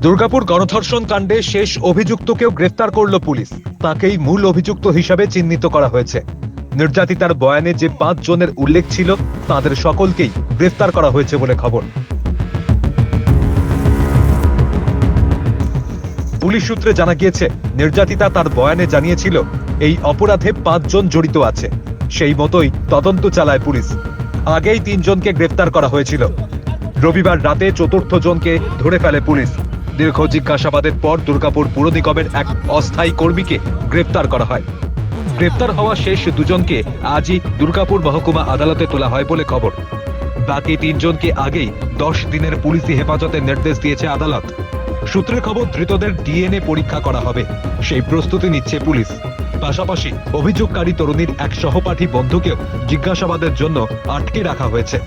দুর্গাপুর গণধর্ষণ কাণ্ডে শেষ অভিযুক্তকেও গ্রেফতার করল পুলিশ। তাকেই মূল অভিযুক্ত হিসাবে চিহ্নিত করা হয়েছে। নির্যাতিতার বয়ানে যে পাঁচ জনের উল্লেখ ছিল, তাদের সকলকেই গ্রেফতার করা হয়েছে বলে খবর। পুলিশ সূত্রে জানা গিয়েছে, নির্যাতিতা তার বয়ানে জানিয়েছিল, এই অপরাধে পাঁচজন জড়িত আছে। সেই মতোই তদন্ত চালায় পুলিশ। আগেই তিনজনকে গ্রেফতার করা হয়েছিল। রবিবার রাতে চতুর্থ জনকে ধরে ফেলে পুলিশ। দীর্ঘ জিজ্ঞাসাবাদের পর দুর্গাপুর পুর নিগমের এক অস্থায়ী কর্মীকে গ্রেফতার করা হয়। গ্রেফতার হওয়া শেষ দুজনকে আজই দুর্গাপুর মহকুমা আদালতে তোলা হয় বলে খবর। বাকি তিনজনকে আগেই দশ দিনের পুলিশি হেফাজতের নির্দেশ দিয়েছে আদালত। সূত্রের খবর, ধৃতদের ডিএনএ পরীক্ষা করা হবে। সেই প্রস্তুতি নিচ্ছে পুলিশ। পাশাপাশি অভিযোগকারী তরুণীর এক সহপাঠী বন্ধুকেও জিজ্ঞাসাবাদের জন্য আটকে রাখা হয়েছে।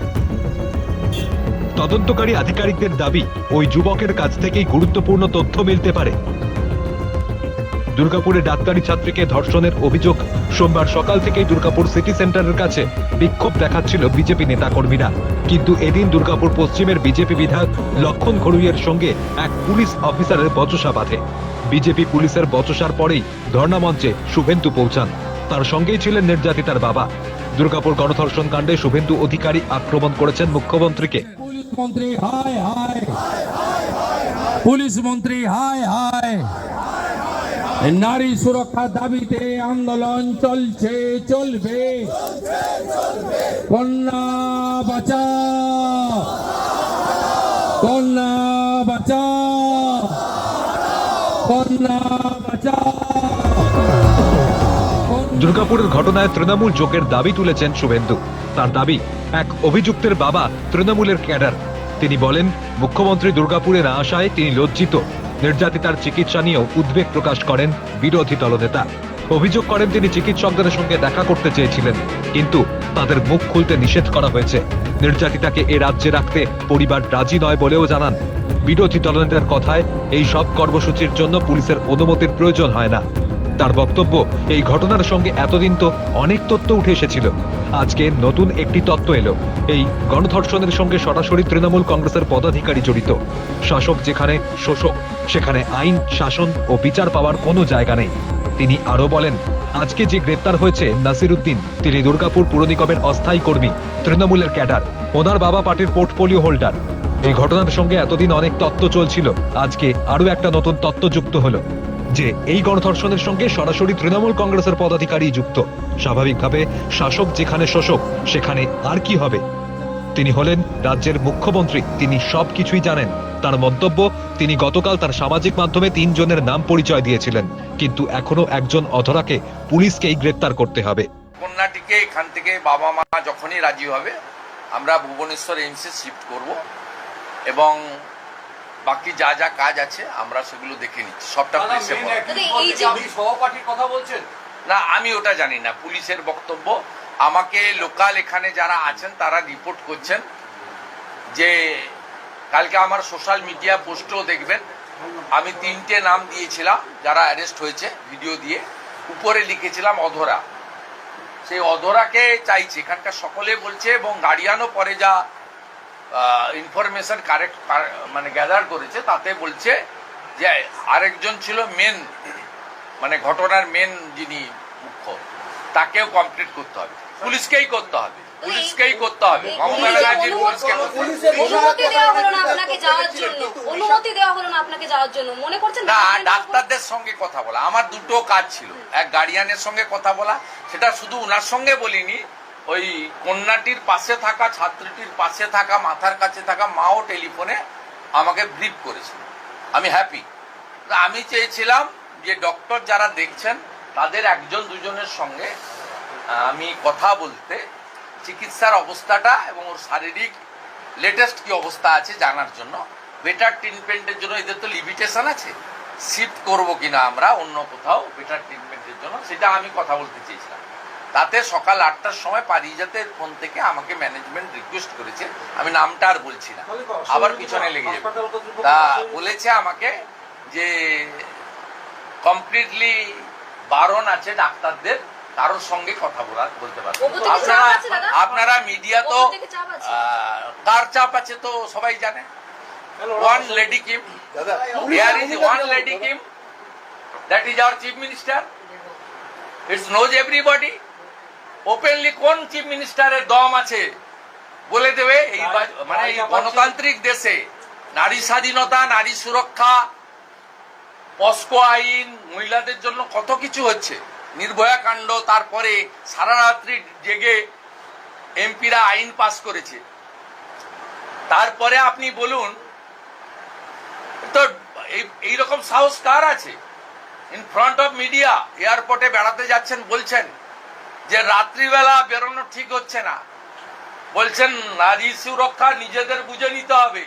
তদন্তকারী আধিকারিকদের দাবি, ওই যুবকের কাছ থেকেই গুরুত্বপূর্ণ তথ্য মিলতে পারে। দুর্গাপুরে ডাক্তারি ছাত্রীকে ধর্ষণের অভিযোগ। সোমবার সকাল থেকেই দুর্গাপুর সিটি সেন্টারের কাছে বিক্ষোভ দেখাচ্ছিল বিজেপি নেতাকর্মীরা। কিন্তু এদিন দুর্গাপুর পশ্চিমের বিজেপি বিধায়ক লক্ষণ ঘড়ুইয়ের সঙ্গে এক পুলিশ অফিসারের বচসা বাঁধে। বিজেপি পুলিশের বচসার পরেই ধর্ণা মঞ্চে শুভেন্দু পৌঁছান। তার সঙ্গেই ছিলেন নির্যাতিতার বাবা। দুর্গাপুর গণধর্ষণ কাণ্ডে শুভেন্দু অধিকারী আক্রমণ করেছেন মুখ্যমন্ত্রীকে। পুলিশ মন্ত্রী, হায় হায়। পুলিশ মন্ত্রী, হায় হায়। নারী সুরক্ষা দাবিতে আন্দোলন চলছে, চলবে। কন্যা বাঁচা। কন্যা বাঁচা। কন্যা বাঁচা। দুর্গাপুরের ঘটনায় তৃণমূল যোগের দাবি তুলেছেন শুভেন্দু। তার দাবি, এক অভিযুক্তের বাবা তৃণমূলের ক্যাডার। তিনি বলেন, মুখ্যমন্ত্রী দুর্গাপুরে না আসায় তিনি লজ্জিত। নির্যাতিতার চিকিৎসা নিয়েও উদ্বেগ প্রকাশ করেন বিরোধী দলনেতা। অভিযোগ করেন, তিনি চিকিৎসকদের সঙ্গে দেখা করতে চেয়েছিলেন, কিন্তু তাদের মুখ খুলতে নিষেধ করা হয়েছে। নির্যাতিতাকে এ রাজ্যে রাখতে পরিবার রাজি নয় বলেও জানান। বিরোধী দলনেতার কথায়, এই সব কর্মসূচির জন্য পুলিশের অনুমতির প্রয়োজন হয় না। তার বক্তব্য, এই ঘটনার সঙ্গে এতদিন তো অনেক তথ্য উঠে এসেছিল। আজকে নতুন একটি তত্ত্ব এলো। এই গণধর্ষণের সঙ্গে সরাসরি তৃণমূল কংগ্রেসের পদাধিকারী জড়িত। শাসক যেখানে, শোষক। সেখানে আইন, শাসন ও বিচার পাওয়ার কোনো জায়গা নেই। তিনি আরও বলেন, আজকে যে গ্রেপ্তার হয়েছে নাসির উদ্দিন, তিনি দুর্গাপুর পুর নিগমের অস্থায়ী কর্মী, তৃণমূলের ক্যাডার, ওনার বাবা পার্টির পোর্টফোলিও হোল্ডার। এই ঘটনার সঙ্গে এতদিন অনেক তত্ত্ব চলছিল, আজকে আরও একটা নতুন তত্ত্ব যুক্ত হলো। যে এই গণধর্ষণের সঙ্গে সরাসরি তৃণমূল কংগ্রেসের পদাধিকারী যুক্ত। স্বাভাবিকভাবে শাসক যেখানে শোষক, সেখানে আর কি হবে? তিনি হলেন রাজ্যের মুখ্যমন্ত্রী, তিনি সব কিছুই জানেন। তার মন্তব্য, তিনি গতকাল তার সামাজিক মাধ্যমে তিনজনের নাম পরিচয় দিয়েছিলেন। কিন্তু এখনও একজন অধরাকে পুলিশকেই গ্রেপ্তার করতে হবে। কন্যাটিকে এখান থেকে বাবা মা যখনই রাজি হবে, আমরা ভুবনেশ্বর এইমসে শিফট করব এবং বাকি যা যা কাজ আছে আমরা সেগুলো দেখে নিচ্ছি। সবটা পুলিশে বলা। দাদা, এই যে- আপনি সহপাঠীর কথা বলছেন? না আমি ওটা জানি না পুলিশের বক্তব্য। আমাকে লোকাল এখানে যারা আছেন তারা রিপোর্ট করছেন যে কালকে আমার সোশ্যাল মিডিয়া পোস্টও দেখবেন। আমি তিনটে নাম দিয়েছিলাম যারা অ্যারেস্ট হয়েছে ভিডিও দিয়ে। উপরে লিখেছিলাম অধরা। সেই অধরাকে চাইছে এখানকার সকলে বলছে এবং গার্ডিয়ানও পরে যা ইনফরমেশন কারেক্ট মানে গ্যাদার করেছে তাতে বলছে যে আরেকজন ছিল মেন মানে ঘটনার মেন যিনি মুখ্য তাকেও কমপ্লিট করতে হবে। পুলিশকেই করতে হবে। পুলিশকেই করতে হবে। মমতা ব্যানার্জি পুলিশকে অনুমতি দেওয়া হলো না আপনাকে যাওয়ার জন্য। অনুমতি দেওয়া হলো না আপনাকে যাওয়ার জন্য। মনে করছেন না ডাক্তারদের সঙ্গে কথা বলা। আমার দুটো কাজ ছিল। এক গার্ডিয়ানের সঙ্গে কথা বলা। সেটা শুধু ওনার সঙ্গে বলিনি ওই কন্যাটির পাশে থাকা, ছাত্রীটির পাশে থাকা, মাথার কাছে থাকা মাও টেলিফোনে আমাকে ব্রিফ করেছিল। আমি হ্যাপি আমি চেয়েছিলাম যে ডক্টর যারা দেখছেন, তাদের একজন দুজনের সঙ্গে আমি কথা বলতে, চিকিৎসার অবস্থাটা এবং ওর শারীরিক লেটেস্ট কি অবস্থা আছে জানার জন্য। বেটার ট্রিটমেন্টের জন্য এদের তো লিমিটেশন আছে। শিফট করব কিনা আমরা অন্য কোথাও বেটার ট্রিটমেন্টের জন্য, সেটা আমি কথা বলতে চেয়েছিলাম। তাতে সকাল আটটার সময় পারিজাতের ফোন থেকে আমাকে ম্যানেজমেন্ট রিকোয়েস্ট করেছে আমি নামটা আর বলছি না আবার পিছনে লেগে যাবে তা বলেছে আমাকে যে কমপ্লিটলি বারণ আছে ডাক্তারদের কারোর সঙ্গে কথা বলার বলতে পারবে আপনারা? আপনারা মিডিয়া তো কার চাপ আছে তো সবাই জানে one lady Kim. Here is one lady Kim. That is our chief minister. It knows everybody. Openly কোন চিফ মিনিস্টারের দম আছে? বলে দেবে এই মানে এই গণতান্ত্রিক দেশে। নারী স্বাধীনতা নারী সুরক্ষা পস্কো আইন মহিলাদের জন্য কত কিছু হচ্ছে? নির্ভয়া কাণ্ড তারপরে সারা রাত্রি জেগে এমপিরা আইন পাস করেছে। তারপরে আপনি বলুন তো এই- এইরকম সাহস কার আছে? ইন ফ্রন্ট অফ মিডিয়া এয়ারপোর্টে বেড়াতে যাচ্ছেন বলছেন যে রাত্রিবেলা বেরোনো ঠিক হচ্ছে না। বলছেন নারী সুরক্ষা নিজেদের বুঝে নিতে হবে।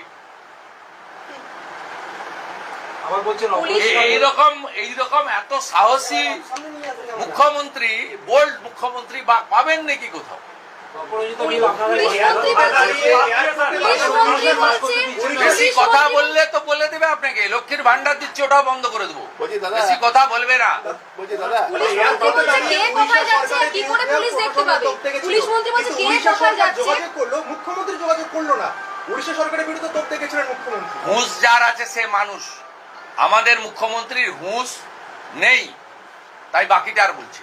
এইরকম এইরকম এত সাহসী মুখ্যমন্ত্রী বোল্ড মুখ্যমন্ত্রী বা পাবেন নাকি কোথাও? বেশি কথা বললে তো বলে লক্ষ্মীর ভান্ডার দিচ্ছে ওটাও বন্ধ করে দেবো। বেশি কথা বলবে না। বলছি দাদা পুলিশ মন্ত্রী বলছে কে কোথায় যাচ্ছে আর কি করে পুলিশ দেখতে পাবে? পুলিশ মন্ত্রী বলছে কে কোথায় যাচ্ছে? যোগাযোগ করল মুখ্যমন্ত্রী যোগাযোগ করল না। উড়িষ্যা সরকারের বিরুদ্ধে তোপ দেখেছিলেন মুখ্যমন্ত্রী। হুঁশ যার আছে সে মানুষ। আমাদের মুখ্যমন্ত্রীর হুঁশ নেই তাই বাকিটা আর বলছি